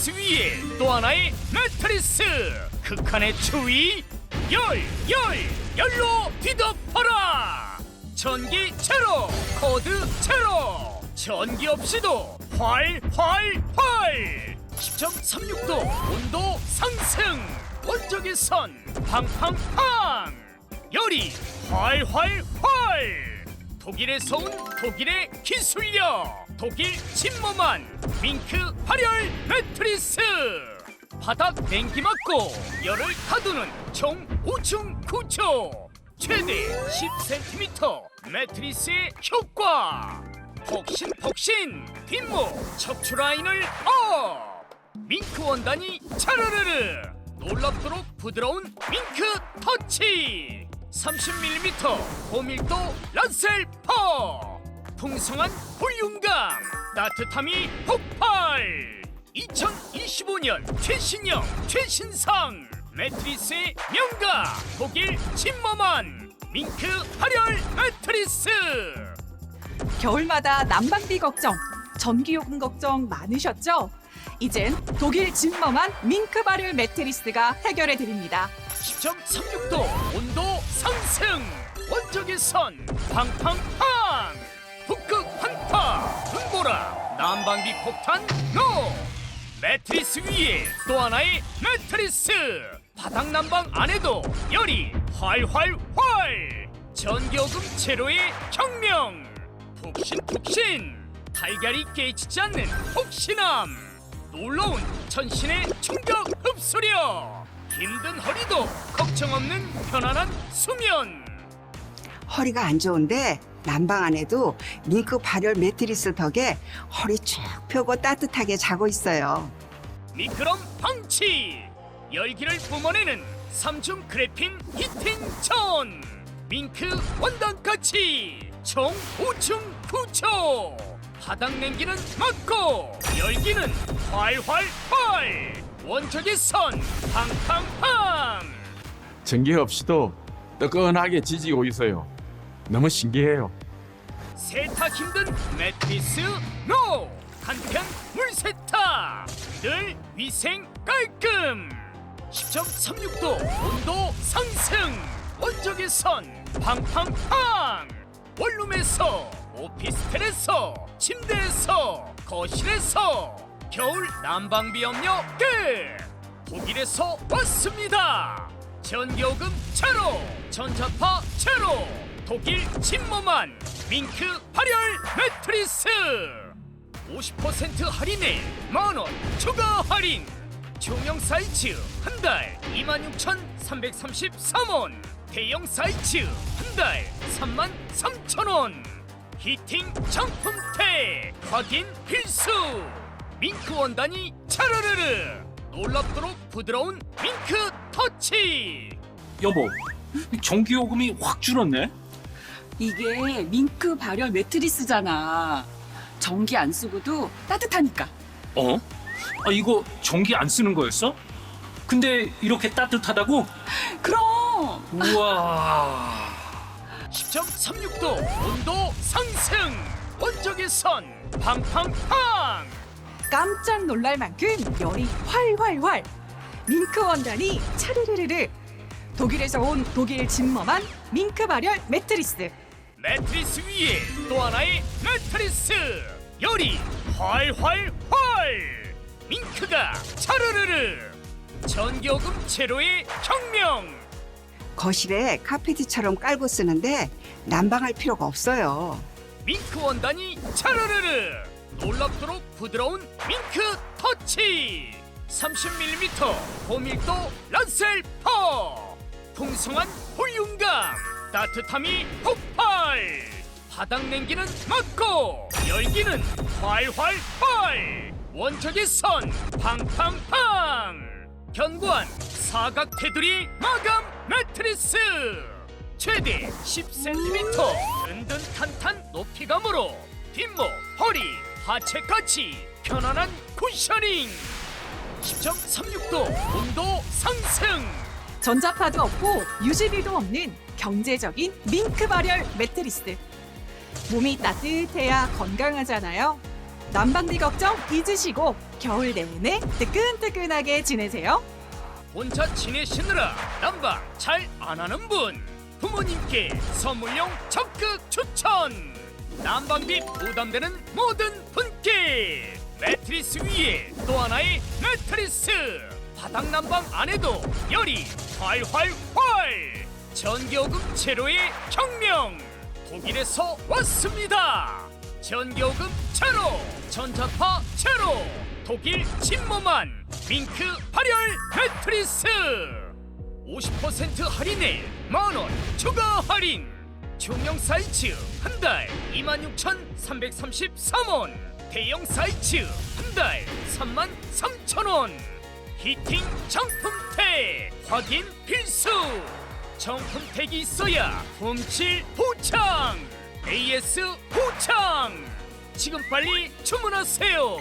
매트리스 위에 또 하나의 매트리스. 극한의 추위 열 열 열로 뒤덮어라. 전기 제로 코드 제로. 전기 없이도 활 활 활. 10.36도 온도 상승. 원적외선 팡팡팡. 열이 활활활. 독일에서 온 독일의 기술력 독일 침범한 밍크 발열 매트리스. 바닥 냉기 맞고 열을 가두는 총 5층 구조 최대 10cm 매트리스의 효과. 폭신폭신 뒷목 척추 라인을 업. 밍크 원단이 차르르르. 놀랍도록 부드러운 밍크 터치. 30mm 고밀도 란셀퍼 풍성한 볼륨감 따뜻함이 폭발 2025년 최신형 최신상 매트리스의 명가 독일 침머만 밍크 발열 매트리스 겨울마다 난방비 걱정, 전기요금 걱정 많으셨죠? 이젠 독일 진머만 밍크 발열 매트리스가 해결해 드립니다. 10.36도 온도 상승 원적외선 팡팡팡 북극 한파 눈보라 난방비 폭탄 노 매트리스 위에 또 하나의 매트리스! 바닥 난방 안에도 열이 활활활! 전기요금 제로의 혁명! 푹신푹신! 달걀이 깨지지 않는 폭신함! 놀라운 전신의 충격 흡수력! 힘든 허리도 걱정 없는 편안한 수면 허리가 안 좋은데 난방 안에도 밍크 발열 매트리스 덕에 허리 쭉 펴고 따뜻하게 자고 있어요. 미끄럼 방치! 열기를 뿜어내는 삼중 그래핀 히팅 전! 밍크 원단까지 총 5층 구조 바닥 냉기는 막고! 열기는 활활활! 원적의 선 팡팡팡! 전기 없이도 뜨끈하게 지지고 있어요. 너무 신기해요. 세탁 힘든 매트리스 노 한편 물세탁 늘 위생 깔끔! 10.36도 온도 상승! 원적외선 팡팡팡! 원룸에서 오피스텔에서 침대에서 거실에서 겨울 난방비 염려 끝! 독일에서 왔습니다! 전기요금 제로! 전자파 제로 독일 침범한 밍크 발열 매트리스. 50% 할인에 만원 추가 할인. 중형 사이즈 한 달 26,333원. 대형 사이즈 한 달 33,000원. 히팅 정품택 확인 필수. 밍크 원단이 차르르르. 놀랍도록 부드러운 밍크 터치. 여보, 전기요금이 확 줄었네. 이게 밍크 발열 매트리스잖아. 전기 안 쓰고도 따뜻하니까. 어? 아, 이거 전기 안 쓰는 거였어? 근데 이렇게 따뜻하다고? 그럼 우와. 10.36도 온도 상승 원적외선 팡팡팡 깜짝 놀랄 만큼 열이 활활활. 밍크 원단이 차르르르르. 독일에서 온 독일 진머만 밍크 발열 매트리스. 매트리스 위에 또 하나의 매트리스. 열이 활활활. 밍크가 차르르르. 전기요금 제로의 혁명. 거실에 카페트처럼 깔고 쓰는데 난방할 필요가 없어요. 밍크 원단이 차르르르. 놀랍도록 부드러운 밍크 터치. 30mm 고밀도 란셀 퍼. 풍성한 볼륨감 따뜻함이 폭발 바닥 냉기는 막고 열기는 활활 활 원적의 선 팡팡팡. 견고한 사각 테두리 마감 매트리스. 최대 10cm 든든 탄탄 높이감으로 뒷목, 허리, 하체까지 편안한 쿠셔닝. 10.36도 온도 상승. 전자파도 없고 유지비도 없는 경제적인 밍크 발열 매트리스. 몸이 따뜻해야 건강하잖아요. 난방비 걱정 잊으시고 겨울 내내 뜨끈뜨끈하게 지내세요. 혼자 지내시느라 난방 잘 안 하는 분 부모님께 선물용 적극 추천 난방비 부담되는 모든 분께 매트리스 위에 또 하나의 매트리스 바닥 난방 안에도 열이 활활활 전기요금 제로의 혁명! 독일에서 왔습니다! 전기요금 제로! 전자파 제로! 독일 침모만 밍크 발열 매트리스! 50% 할인에 만원 추가 할인! 중형 사이즈 한 달 26,333원! 대형 사이즈 한 달 33,000원! 히팅 정품택 확인 필수 정품택이 있어야 품질 보장 AS 보장 지금 빨리 주문하세요